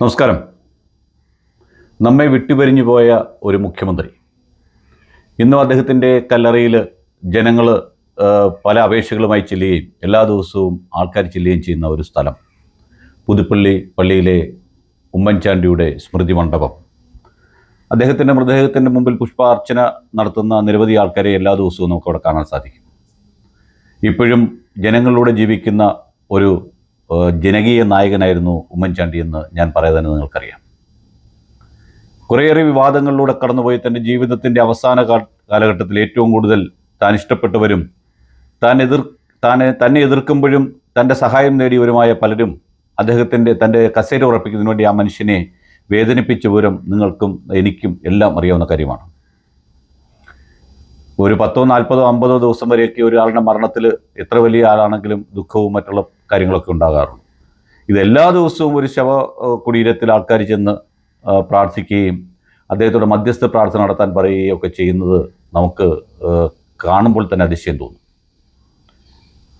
നമസ്കാരം. നമ്മെ വിട്ടുപരിഞ്ഞു പോയ ഒരു മുഖ്യമന്ത്രി. ഇന്നും അദ്ദേഹത്തിന്റെ കല്ലറയിൽ ജനങ്ങൾ പല അപേക്ഷകളുമായി ചെല്ലുകയും എല്ലാ ദിവസവും ആൾക്കാർ ചെല്ലുകയും ചെയ്യുന്ന ഒരു സ്ഥലം. പുതുപ്പള്ളി പള്ളിയിലെ ഉമ്മൻചാണ്ടിയുടെ സ്മൃതി മണ്ഡപം. അദ്ദേഹത്തിന്റെ മൃതദേഹത്തിന്റെ മുമ്പിൽ പുഷ്പാർച്ചന നടത്തുന്ന നിരവധി ആൾക്കാരെ എല്ലാ ദിവസവും നമുക്ക് അവിടെ കാണാൻ സാധിക്കും. ഇപ്പോഴും ജനങ്ങളിലൂടെ ജീവിക്കുന്ന ഒരു ജനകീയ നായകനായിരുന്നു ഉമ്മൻചാണ്ടി എന്ന് ഞാൻ പറയാതെ നിങ്ങൾക്കറിയാം. കുറേയേറെ വിവാദങ്ങളിലൂടെ കടന്നുപോയി തന്റെ ജീവിതത്തിന്റെ അവസാന കാലഘട്ടത്തിൽ ഏറ്റവും കൂടുതൽ താൻ ഇഷ്ടപ്പെട്ടവരും താൻ എതിർ താനെ തന്നെ എതിർക്കുമ്പോഴും തന്റെ സഹായം നേടിയവരുമായ പലരും അദ്ദേഹത്തിന്റെ തന്റെ കസേര ഉറപ്പിക്കുന്നതിന് വേണ്ടി ആ മനുഷ്യനെ വേദനിപ്പിച്ച വിവരം നിങ്ങൾക്കും എനിക്കും എല്ലാം അറിയാവുന്ന കാര്യമാണ്. ഒരു പത്തോ നാൽപ്പതോ അമ്പതോ ദിവസം വരെയൊക്കെ ഒരാളുടെ മരണത്തിൽ എത്ര വലിയ ആളാണെങ്കിലും ദുഃഖവും മറ്റുള്ള കാര്യങ്ങളൊക്കെ ഉണ്ടാകാറുണ്ട്. ഇത് എല്ലാ ദിവസവും ഒരു ശവ കുടീരത്തിൽ ആൾക്കാർ ചെന്ന് പ്രാർത്ഥിക്കുകയും അദ്ദേഹത്തോട് മധ്യസ്ഥ പ്രാർത്ഥന നടത്താൻ പറയുകയും ഒക്കെ ചെയ്യുന്നത് നമുക്ക് കാണുമ്പോൾ തന്നെ അതിശയം തോന്നും.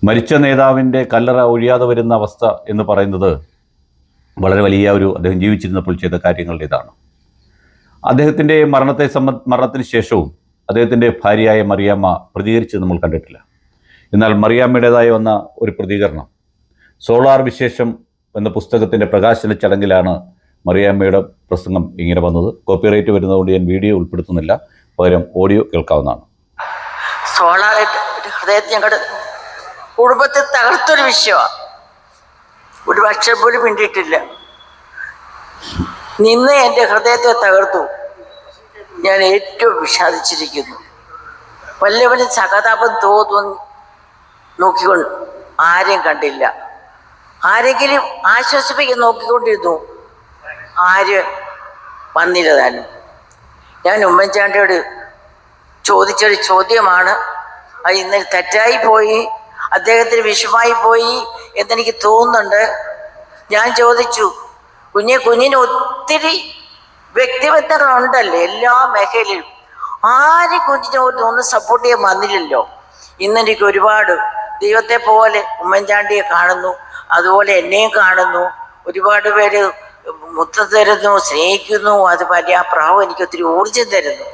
മരിച്ച നേതാവിന്റെ കല്ലറ ഒഴിയാതെ വരുന്ന അവസ്ഥ എന്ന് പറയുന്നത് വളരെ വലിയ ഒരു അദ്ദേഹം ജീവിച്ചിരുന്നപ്പോൾ ചെയ്ത കാര്യങ്ങളുടെ ഇതാണ് അദ്ദേഹത്തിന്റെ മരണത്തെ സംബന്ധ മരണത്തിന് ശേഷവും അദ്ദേഹത്തിന്റെ ഭാര്യയായ മറിയാമ്മ പ്രതികരിച്ചത് നമ്മൾ കണ്ടിട്ടില്ല. എന്നാൽ മറിയാമ്മയുടേതായി വന്ന ഒരു പ്രതികരണം. സോളാർ വിശേഷം എന്ന പുസ്തകത്തിന്റെ പ്രകാശന ചടങ്ങിലാണ് മറിയാമ്മയുടെ പ്രസംഗം ഇങ്ങനെ വന്നത്. കോപ്പിറൈറ്റ് വരുന്നതുകൊണ്ട് ഞാൻ വീഡിയോ ഉൾപ്പെടുത്തുന്നില്ല. പകരം ഓഡിയോ കേൾക്കാവുന്നതാണ്. ഒരു ഹൃദയത്തിൽ ഞങ്ങളുടെ കുടുംബത്തെ തകർത്തൊരു വിഷയമാണ് ഒരു പക്ഷം പോലും മിണ്ടിയിട്ടില്ല. നിന്ന് എന്റെ ഹൃദയത്തെ തകർത്തു. ഞാൻ ഏറ്റവും വിഷാദിച്ചിരിക്കുന്നു. വല്ലവനും സഹതാപം തോന്നുന്നു നോക്കിക്കൊണ്ട് ആരെയും കണ്ടില്ല. ആരെങ്കിലും ആശ്വസിപ്പിക്കാൻ നോക്കിക്കൊണ്ടിരുന്നു. ആര് വന്നില്ല താനും. ഞാൻ ഉമ്മൻചാണ്ടിയോട് ചോദിച്ചൊരു ചോദ്യമാണ്. അത് ഇന്നലെ തെറ്റായി പോയി അദ്ദേഹത്തിന് വിഷമായി പോയി എന്നെനിക്ക് തോന്നുന്നുണ്ട്. ഞാൻ ചോദിച്ചു കുഞ്ഞെ കുഞ്ഞിന് ഒത്തിരി വ്യക്തിബന്ധങ്ങളുണ്ടല്ലോ എല്ലാ മേഖലയിലും. ആരും കുഞ്ഞിനെ ഒന്ന് സപ്പോർട്ട് ചെയ്യാൻ വന്നില്ലല്ലോ. ഇന്നെനിക്ക് ഒരുപാട് ദൈവത്തെ പോലെ ഉമ്മൻചാണ്ടിയെ കാണുന്നു. അതുപോലെ എന്നെയും കാണുന്നു. ഒരുപാട് പേര് മുത്തം തരുന്നു സ്നേഹിക്കുന്നു. അത് വലിയ ആ പ്രാവ് എനിക്ക് ഒത്തിരി ഊർജം തരുന്നു.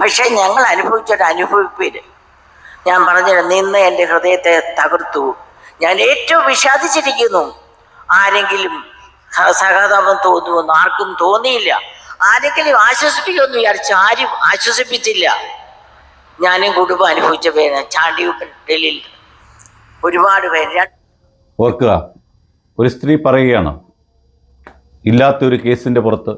പക്ഷെ ഞങ്ങൾ അനുഭവിച്ചൊരു അനുഭവിപ്പിൽ ഞാൻ പറഞ്ഞില്ല നിന്ന് എന്റെ ഹൃദയത്തെ തകർത്തു. ഞാൻ ഏറ്റവും വിഷാദിച്ചിരിക്കുന്നു. ആരെങ്കിലും സഹതാപം തോന്നുമെന്ന് ആർക്കും തോന്നിയില്ല. ആരെങ്കിലും ആശ്വസിപ്പിക്കുമെന്ന് വിചാരിച്ചു. ആരും ആശ്വസിപ്പിച്ചില്ല. ഞാനും കുടുംബം അനുഭവിച്ച പേര് ഡൽഹിയിൽ ഒരുപാട് പേര്. ഓർക്കുക ഒരു സ്ത്രീ പറയുകയാണ് ഇല്ലാത്തൊരു കേസിന്റെ പുറത്ത്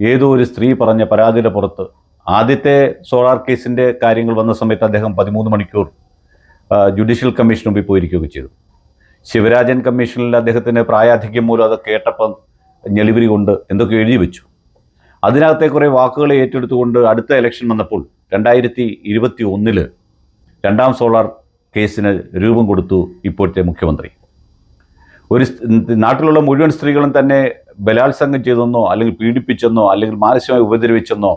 ഏതോ ഒരു സ്ത്രീ പറഞ്ഞ പരാതിയുടെ പുറത്ത് ആദ്യത്തെ സോളാർ കേസിന്റെ കാര്യങ്ങൾ വന്ന സമയത്ത് അദ്ദേഹം പതിമൂന്ന് മണിക്കൂർ ജുഡീഷ്യൽ കമ്മീഷൻ മുമ്പിൽ പോയിരിക്കുകയൊക്കെ ചെയ്തു. ശിവരാജൻ കമ്മീഷനിൽ അദ്ദേഹത്തിന് പ്രായാധിക്യം മൂലം അത് കേട്ടപ്പം ഞെളിവിരി കൊണ്ട് എന്തൊക്കെ എഴുതി വെച്ചു. അതിനകത്തെ കുറേ വാക്കുകളെ ഏറ്റെടുത്തുകൊണ്ട് അടുത്ത ഇലക്ഷൻ വന്നപ്പോൾ രണ്ടായിരത്തി ഇരുപത്തി ഒന്നിൽ രണ്ടാം സോളാർ കേസിന് രൂപം കൊടുത്തു ഇപ്പോഴത്തെ മുഖ്യമന്ത്രി. ഒരു നാട്ടിലുള്ള മുഴുവൻ സ്ത്രീകളും തന്നെ ബലാത്സംഗം ചെയ്തെന്നോ അല്ലെങ്കിൽ പീഡിപ്പിച്ചെന്നോ അല്ലെങ്കിൽ മാനസികമായി ഉപദ്രവിച്ചെന്നോ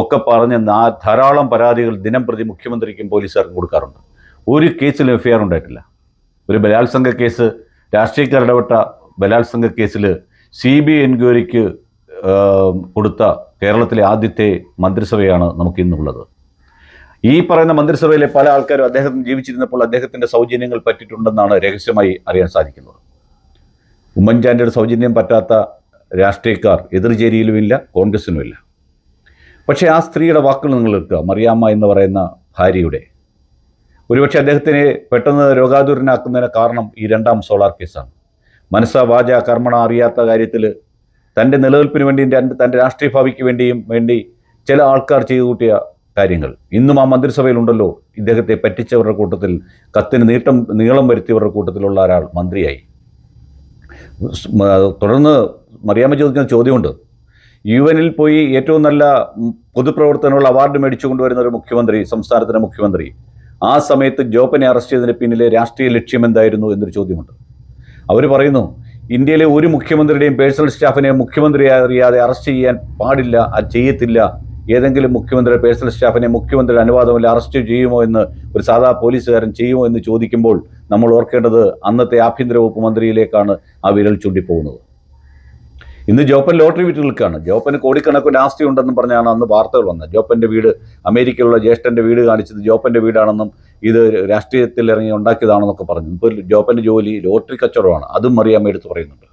ഒക്കെ പറഞ്ഞ് ധാരാളം പരാതികൾ ദിനം പ്രതി മുഖ്യമന്ത്രിക്കും പോലീസുകാർക്കും കൊടുക്കാറുണ്ട്. ഒരു കേസിലും എഫ് ഐ ആർ ഉണ്ടായിട്ടില്ല. ഒരു ബലാത്സംഗ കേസ് രാഷ്ട്രീയക്കാർ ഇടപെട്ട ബലാത്സംഗ കേസിൽ സി ബി എൻക്വയറിക്ക് കൊടുത്ത കേരളത്തിലെ ആദ്യത്തെ മന്ത്രിസഭയാണ് നമുക്ക് ഇന്നുള്ളത്. ഈ പറയുന്ന മന്ത്രിസഭയിലെ പല ആൾക്കാരും അദ്ദേഹം ജീവിച്ചിരുന്നപ്പോൾ അദ്ദേഹത്തിന്റെ സൗജന്യങ്ങൾ പറ്റിയിട്ടുണ്ടെന്നാണ് രഹസ്യമായി അറിയാൻ സാധിക്കുന്നത്. ഉമ്മൻചാണ്ടിയുടെ സൗജന്യം പറ്റാത്ത രാഷ്ട്രീയക്കാർ എതിർചേരിയിലുമില്ല കോൺഗ്രസിനുമില്ല. പക്ഷേ ആ സ്ത്രീയുടെ വാക്കുകൾ നിങ്ങൾ എടുക്കുക മറിയാമ്മ എന്ന് പറയുന്ന ഭാര്യയുടെ. ഒരുപക്ഷെ അദ്ദേഹത്തിനെ പെട്ടെന്ന് രോഗാതുരനാക്കുന്നതിന് കാരണം ഈ രണ്ടാം സോളാർ കേസാണ്. മനസ്സ വാച കർമ്മണ അറിയാത്ത കാര്യത്തിൽ തന്റെ നിലനിൽപ്പിന് വേണ്ടിയും തന്റെ രാഷ്ട്രീയ ഭാവിക്ക് വേണ്ടിയും വേണ്ടി ചില ആൾക്കാർ ചെയ്തു കൂട്ടിയ കാര്യങ്ങൾ. ഇന്നും ആ മന്ത്രിസഭയിലുണ്ടല്ലോ. ഇദ്ദേഹത്തെ പറ്റിച്ചവരുടെ കൂട്ടത്തിൽ കത്തിന് നീട്ടം നീളം വരുത്തിയവരുടെ കൂട്ടത്തിലുള്ള ഒരാൾ മന്ത്രിയായി. തുടർന്ന് മറിയാമ്മ ചോദിക്കുന്ന ചോദ്യമുണ്ട്. യു എനിൽ പോയി ഏറ്റവും നല്ല പൊതുപ്രവർത്തനമുള്ള അവാർഡ് മേടിച്ചു കൊണ്ടുവരുന്ന ഒരു മുഖ്യമന്ത്രി സംസ്ഥാനത്തിന്റെ മുഖ്യമന്ത്രി ആ സമയത്ത് ജോപ്പനെ അറസ്റ്റ് ചെയ്തതിന് പിന്നിലെ രാഷ്ട്രീയ ലക്ഷ്യം എന്തായിരുന്നു എന്നൊരു ചോദ്യമുണ്ട്. അവർ പറയുന്നു ഇന്ത്യയിലെ ഒരു മുഖ്യമന്ത്രിയുടെയും പേഴ്സണൽ സ്റ്റാഫിനെ മുഖ്യമന്ത്രി അറിയാതെ അറസ്റ്റ് ചെയ്യാൻ പാടില്ല അത് ചെയ്യത്തില്ല. ഏതെങ്കിലും മുഖ്യമന്ത്രിയുടെ പേഴ്സണൽ സ്റ്റാഫിനെ മുഖ്യമന്ത്രിയുടെ അനുവാദമില്ല അറസ്റ്റ് ചെയ്യുമോ എന്ന് ഒരു സാധാ പോലീസുകാരൻ ചെയ്യുമോ എന്ന് ചോദിക്കുമ്പോൾ നമ്മൾ ഓർക്കേണ്ടത് അന്നത്തെ ആഭ്യന്തര വകുപ്പ് മന്ത്രിയിലേക്കാണ് ആ വിരൽ ചൂണ്ടിപ്പോകുന്നത്. ഇന്ന് ജോപ്പൻ ലോട്ടറി വിറ്റ് നിൽക്കുകയാണ്. ജോപ്പന് കോടിക്കണക്കിന് ആസ്തി ഉണ്ടെന്നും പറഞ്ഞാണ് അന്ന് വാർത്തകൾ വന്നത്. ജോപ്പന്റെ വീട് അമേരിക്കയിലുള്ള ജ്യേഷ്ഠന്റെ വീട് കാണിച്ചത് ജോപ്പന്റെ വീടാണെന്നും ഇത് രാഷ്ട്രീയത്തിൽ ഇറങ്ങി ഉണ്ടാക്കിയതാണെന്നൊക്കെ പറഞ്ഞു. ഇപ്പോൾ ജോപ്പന്റെ ജോലി ലോട്ടറി കച്ചവടമാണ്. അതും മറിയാമ്മ എടുത്ത് പറയുന്നുണ്ട്.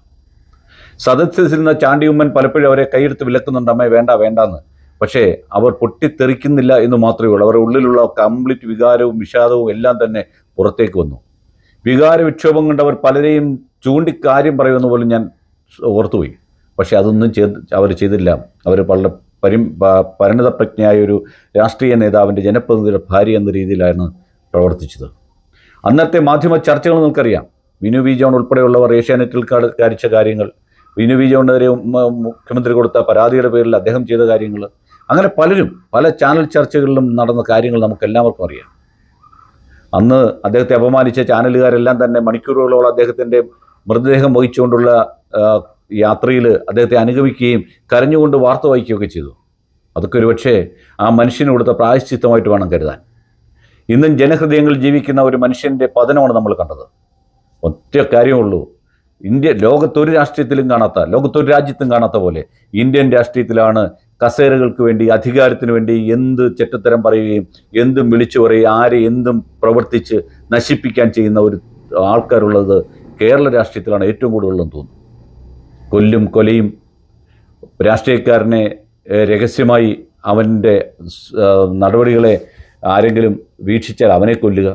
സദസ്സിൽ നിന്ന് ചാണ്ടിയുമ്മൻ പലപ്പോഴും അവരെ കൈയെടുത്ത് വിലക്കുന്നുണ്ട്. അമ്മേ വേണ്ട വേണ്ടാന്ന്. പക്ഷേ അവർ പൊട്ടിത്തെറിക്കുന്നില്ല എന്ന് മാത്രമേ ഉള്ളൂ. അവരുടെ ഉള്ളിലുള്ള കംപ്ലീറ്റ് വികാരവും വിഷാദവും എല്ലാം തന്നെ പുറത്തേക്ക് വന്നു. വികാര വിക്ഷോഭം കൊണ്ട് അവർ പലരെയും ചൂണ്ടിക്കാര്യം പറയുമെന്ന് പോലും ഞാൻ ഓർത്തുപോയി. പക്ഷേ അതൊന്നും ചെയ്ത് അവർ ചെയ്തില്ല. അവർ വളരെ പരി പരിണതപ്രജ്ഞയായ ഒരു രാഷ്ട്രീയ നേതാവിന്റെ ജനപ്രതിനിധിയുടെ ഭാര്യ എന്ന രീതിയിലാണ് പ്രവർത്തിച്ചത്. അന്നത്തെ മാധ്യമ ചർച്ചകൾ നിങ്ങൾക്കറിയാം. വിനു വി ജോൺ ഉൾപ്പെടെയുള്ളവർ ഏഷ്യാനെറ്റിൽ കാണിച്ച കാര്യങ്ങൾ. വിനു വി ജോണിനെതിരെ മുഖ്യമന്ത്രി കൊടുത്ത പരാതിയുടെ പേരിൽ അദ്ദേഹം ചെയ്ത കാര്യങ്ങൾ. അങ്ങനെ പലരും പല ചാനൽ ചർച്ചകളിലും നടന്ന കാര്യങ്ങൾ നമുക്ക് എല്ലാവർക്കും അറിയാം. അന്ന് അദ്ദേഹത്തെ അപമാനിച്ച ചാനലുകാരെല്ലാം തന്നെ മണിക്കൂറുകളോളം അദ്ദേഹത്തിന്റെ മൃതദേഹം വഹിച്ചുകൊണ്ടുള്ള യാത്രയിൽ അദ്ദേഹത്തെ അനുഗമിക്കുകയും കരഞ്ഞുകൊണ്ട് വാർത്ത വായിക്കുകയൊക്കെ ചെയ്തു. അതൊക്കെ ഒരുപക്ഷെ ആ മനുഷ്യന് പ്രായശ്ചിത്തമായിട്ട് വേണം കരുതാൻ. ഇന്നും ജനഹൃദയങ്ങളിൽ ജീവിക്കുന്ന ഒരു മനുഷ്യന്റെ പതനമാണ് നമ്മൾ കണ്ടത്. ഒറ്റ കാര്യമുള്ളൂ. ഇന്ത്യ ലോകത്തൊരു രാഷ്ട്രീയത്തിലും കാണാത്ത ലോകത്തൊരു രാജ്യത്തും കാണാത്ത പോലെ ഇന്ത്യൻ രാഷ്ട്രീയത്തിലാണ് കസേരകൾക്ക് വേണ്ടി അധികാരത്തിന് വേണ്ടി എന്ത് ചെറ്റത്തരം പറയുകയും എന്തും വിളിച്ചു പറയുകയും ആരെ എന്തും പ്രവർത്തിച്ച് നശിപ്പിക്കാൻ ചെയ്യുന്ന ഒരു ആൾക്കാരുള്ളത് കേരള രാഷ്ട്രീയത്തിലാണ് ഏറ്റവും കൂടുതലെന്ന് തോന്നുന്നു. കൊല്ലും കൊലയും രാഷ്ട്രീയക്കാരനെ രഹസ്യമായി അവന്റെ നടപടികളെ ആരെങ്കിലും വീക്ഷിച്ചാൽ അവനെ കൊല്ലുക.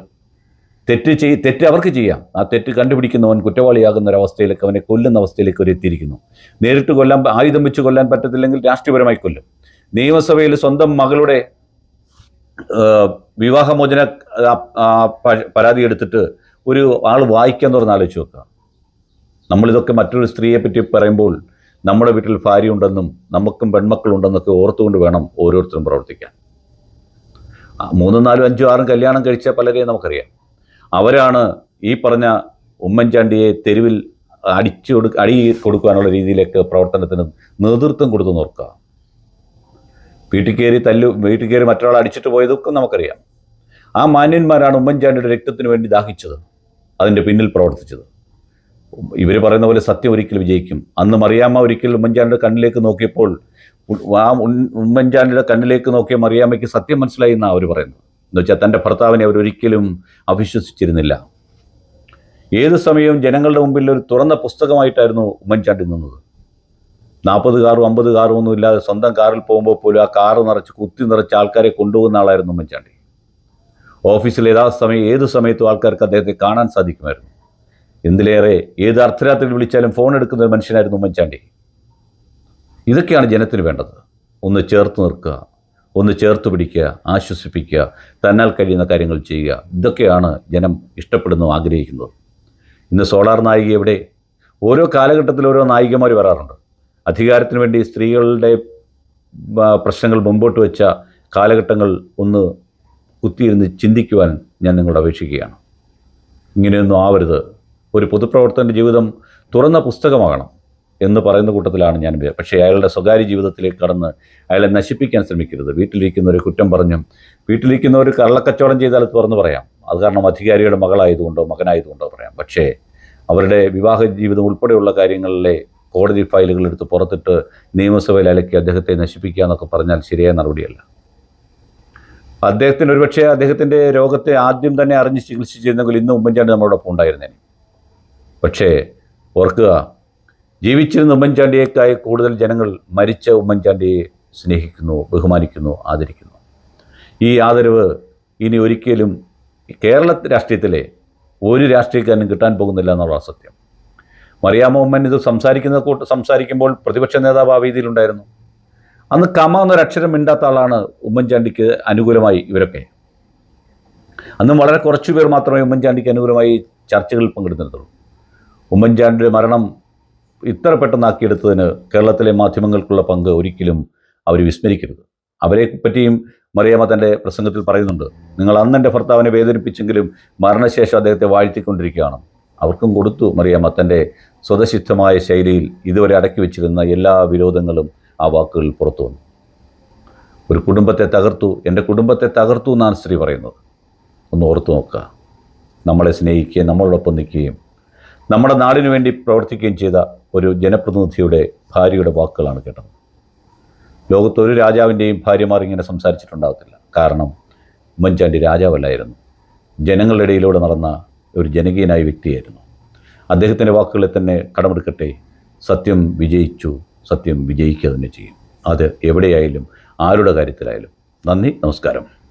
തെറ്റ് ചെയ് തെറ്റ് അവർക്ക് ചെയ്യാം. ആ തെറ്റ് കണ്ടുപിടിക്കുന്നവൻ കുറ്റവാളിയാകുന്ന ഒരവസ്ഥയിലേക്ക് അവനെ കൊല്ലുന്ന അവസ്ഥയിലേക്ക് അവർ എത്തിയിരിക്കുന്നു. നേരിട്ട് കൊല്ലാൻ ആയുധം വെച്ച് കൊല്ലാൻ പറ്റത്തില്ലെങ്കിൽ രാഷ്ട്രീയപരമായി കൊല്ലും. നിയമസഭയിൽ സ്വന്തം മകളുടെ വിവാഹമോചന പരാതി എടുത്തിട്ട് ഒരു ആൾ വായിക്കാൻ തുറന്ന് ആലോചിച്ച് നോക്കുക. നമ്മളിതൊക്കെ മറ്റൊരു സ്ത്രീയെ പറ്റി പറയുമ്പോൾ നമ്മുടെ വീട്ടിൽ ഭാര്യ ഉണ്ടെന്നും നമുക്കും പെൺമക്കളുണ്ടെന്നൊക്കെ ഓർത്തുകൊണ്ട് വേണം ഓരോരുത്തരും പ്രവർത്തിക്കാൻ. മൂന്നും നാലും അഞ്ചും ആറും കല്യാണം കഴിച്ച പലരെയും നമുക്കറിയാം. അവരാണ് ഈ പറഞ്ഞ ഉമ്മൻചാണ്ടിയെ തെരുവിൽ അടിച്ചു കൊടു അടി കൊടുക്കാനുള്ള രീതിയിലേക്ക് പ്രവർത്തനത്തിന് നേതൃത്വം കൊടുത്തു നോക്കുക വീട്ടിൽ കയറി തല്ലു വീട്ടിൽ കയറി മറ്റൊരാളെ അടിച്ചിട്ട് പോയതൊക്കെ നമുക്കറിയാം. ആ മാന്യന്മാരാണ് ഉമ്മൻചാണ്ടിയുടെ രക്തത്തിന് വേണ്ടി ദാഹിച്ചത് അതിന്റെ പിന്നിൽ പ്രവർത്തിച്ചത്. ഇവർ പറയുന്ന പോലെ സത്യം ഒരിക്കൽ വിജയിക്കും. അന്ന് മറിയാമ്മ ഒരിക്കൽ ഉമ്മൻചാണ്ടിയുടെ കണ്ണിലേക്ക് നോക്കിയപ്പോൾ ആ ഉമ്മൻചാണ്ടിയുടെ കണ്ണിലേക്ക് നോക്കിയ മറിയാമ്മയ്ക്ക് സത്യം മനസ്സിലായി എന്നാണ് അവർ പറയുന്നത്. എന്ന് വെച്ചാൽ തന്റെ ഭർത്താവിനെ അവരൊരിക്കലും അവിശ്വസിച്ചിരുന്നില്ല. ഏത് സമയവും ജനങ്ങളുടെ മുമ്പിൽ ഒരു തുറന്ന പുസ്തകമായിട്ടായിരുന്നു ഉമ്മൻചാണ്ടി നിന്നത്. നാൽപ്പത് കാറും അമ്പത് കാറും ഒന്നും ഇല്ലാതെ സ്വന്തം കാറിൽ പോകുമ്പോൾ പോലും ആ കാറ് നിറച്ച് കുത്തി നിറച്ച് ആൾക്കാരെ കൊണ്ടുപോകുന്ന ആളായിരുന്നു ഉമ്മൻചാണ്ടി. ഓഫീസിൽ യഥാ സമയം ഏത് സമയത്തും ആൾക്കാർക്ക് അദ്ദേഹത്തെ കാണാൻ സാധിക്കുമായിരുന്നു. എന്തിലേറെ ഏത് അർദ്ധരാത്രിയിൽ വിളിച്ചാലും ഫോൺ എടുക്കുന്ന ഒരു മനുഷ്യനായിരുന്നു ഉമ്മൻചാണ്ടി. ഇതൊക്കെയാണ് ജനത്തിന് വേണ്ടത്. ഒന്ന് ചേർത്ത് നിർക്കുക ഒന്ന് ചേർത്ത് പിടിക്കുക ആശ്വസിപ്പിക്കുക തന്നാൽ കഴിയുന്ന കാര്യങ്ങൾ ചെയ്യുക. ഇതൊക്കെയാണ് ജനം ഇഷ്ടപ്പെടുന്നു ആഗ്രഹിക്കുന്നത്. ഇന്ന് സോളാർ നായിക എവിടെ? ഓരോ കാലഘട്ടത്തിൽ ഓരോ നായികമാർ വരാറുണ്ട്. അധികാരത്തിന് വേണ്ടി സ്ത്രീകളുടെ പ്രശ്നങ്ങൾ മുമ്പോട്ട് വെച്ച കാലഘട്ടങ്ങൾ ഒന്ന് കുത്തിയിരുന്ന് ചിന്തിക്കുവാൻ ഞാൻ നിങ്ങളോട് അപേക്ഷിക്കുകയാണ്. ഇങ്ങനെയൊന്നും ആവരുത്. ഒരു പൊതുപ്രവർത്തകന്റെ ജീവിതം തുറന്ന പുസ്തകമാകണം എന്ന് പറയുന്ന കൂട്ടത്തിലാണ് ഞാൻ പക്ഷേ അയാളുടെ സ്വകാര്യ ജീവിതത്തിലേക്ക് കടന്ന് അയാളെ നശിപ്പിക്കാൻ ശ്രമിക്കരുത്. വീട്ടിലിരിക്കുന്നവർ കുറ്റം പറഞ്ഞും വീട്ടിലിരിക്കുന്നവർ കള്ളക്കച്ചവടം ചെയ്താൽ തുറന്ന് പറയാം. അത് കാരണം അധികാരിയുടെ മകളായതുകൊണ്ടോ മകനായതുകൊണ്ടോ പറയാം. പക്ഷേ അവരുടെ വിവാഹ ജീവിതം ഉൾപ്പെടെയുള്ള കാര്യങ്ങളിലെ കോടതി ഫയലുകൾ എടുത്ത് പുറത്തിട്ട് നിയമസഭയിൽ അലക്കി അദ്ദേഹത്തെ നശിപ്പിക്കുക എന്നൊക്കെ പറഞ്ഞാൽ ശരിയായ നടപടിയല്ല. അദ്ദേഹത്തിന് ഒരുപക്ഷെ അദ്ദേഹത്തിന്റെ രോഗത്തെ ആദ്യം തന്നെ അറിഞ്ഞ് ചികിത്സിച്ചിരുന്നെങ്കിൽ ഇന്ന് ഉമ്മൻചാണ്ടി നമ്മളോടൊപ്പം ഉണ്ടായിരുന്നേനെ. പക്ഷേ ഓർക്കുക ജീവിച്ചിരുന്ന ഉമ്മൻചാണ്ടിയേക്കായി കൂടുതൽ ജനങ്ങൾ മരിച്ച ഉമ്മൻചാണ്ടിയെ സ്നേഹിക്കുന്നു ബഹുമാനിക്കുന്നു ആദരിക്കുന്നു. ഈ ആദരവ് ഇനി ഒരിക്കലും കേരള രാഷ്ട്രീയത്തിലെ ഒരു രാഷ്ട്രീയക്കാരനും കിട്ടാൻ പോകുന്നില്ല എന്നുള്ള സത്യം. മറിയാമ്മ ഉമ്മൻ ഇത് സംസാരിക്കുന്ന കൂട്ട് സംസാരിക്കുമ്പോൾ പ്രതിപക്ഷ നേതാവ് ആ രീതിയിലുണ്ടായിരുന്നു അന്ന് കമ എന്നൊരു അക്ഷരം മിണ്ടാത്ത ആളാണ് ഉമ്മൻചാണ്ടിക്ക് അനുകൂലമായി ഇവരൊക്കെ. അന്നും വളരെ കുറച്ചു പേർ മാത്രമേ ഉമ്മൻചാണ്ടിക്ക് അനുകൂലമായി ചർച്ചകളിൽ പങ്കെടുത്തിരുന്നുള്ളൂ. ഉമ്മൻചാണ്ടിയുടെ മരണം ഇത്ര പെട്ടെന്നാക്കിയെടുത്തതിന് കേരളത്തിലെ മാധ്യമങ്ങൾക്കുള്ള പങ്ക് ഒരിക്കലും അവർ വിസ്മരിക്കരുത്. അവരെ പറ്റിയും മറിയാമ്മ തന്റെ പ്രസംഗത്തിൽ പറയുന്നുണ്ട് നിങ്ങൾ അന്ന് എന്റെ ഭർത്താവിനെ വേദനിപ്പിച്ചെങ്കിലും മരണശേഷം അദ്ദേഹത്തെ വാഴ്ത്തിക്കൊണ്ടിരിക്കുകയാണ്. അവർക്കും കൊടുത്തു മറിയാമ്മ തന്റെ സ്വതസിദ്ധമായ ശൈലിയിൽ ഇതുവരെ അടക്കി വെച്ചിരുന്ന എല്ലാ വിരോധങ്ങളും ആ വാക്കുകളിൽ പുറത്തു വന്നു. ഒരു കുടുംബത്തെ തകർത്തു എന്റെ കുടുംബത്തെ തകർത്തു എന്നാണ് സ്ത്രീ പറയുന്നത്. ഒന്ന് ഓർത്തു നോക്കുക. നമ്മളെ സ്നേഹിക്കുകയും നമ്മളോടൊപ്പം നിൽക്കുകയും നമ്മുടെ നാടിനു വേണ്ടി പ്രവർത്തിക്കുകയും ചെയ്ത ഒരു ജനപ്രതിനിധിയുടെ ഭാര്യയുടെ വാക്കുകളാണ് കേട്ടത്. ലോകത്ത് ഒരു രാജാവിന്റെയും ഭാര്യമാർ ഇങ്ങനെ സംസാരിച്ചിട്ടുണ്ടാകത്തില്ല. കാരണം ഉമ്മൻചാണ്ടി രാജാവല്ലായിരുന്നു. ജനങ്ങളുടെ ഇടയിലൂടെ നടന്ന ഒരു ജനകീയനായ വ്യക്തിയായിരുന്നു. അദ്ദേഹത്തിന്റെ വാക്കുകളെ തന്നെ കടമെടുക്കട്ടെ. സത്യം വിജയിച്ചു സത്യം വിജയിക്കുക തന്നെ ചെയ്യും. അത് എവിടെയായാലും ആരുടെ കാര്യത്തിലായാലും. നന്ദി നമസ്കാരം.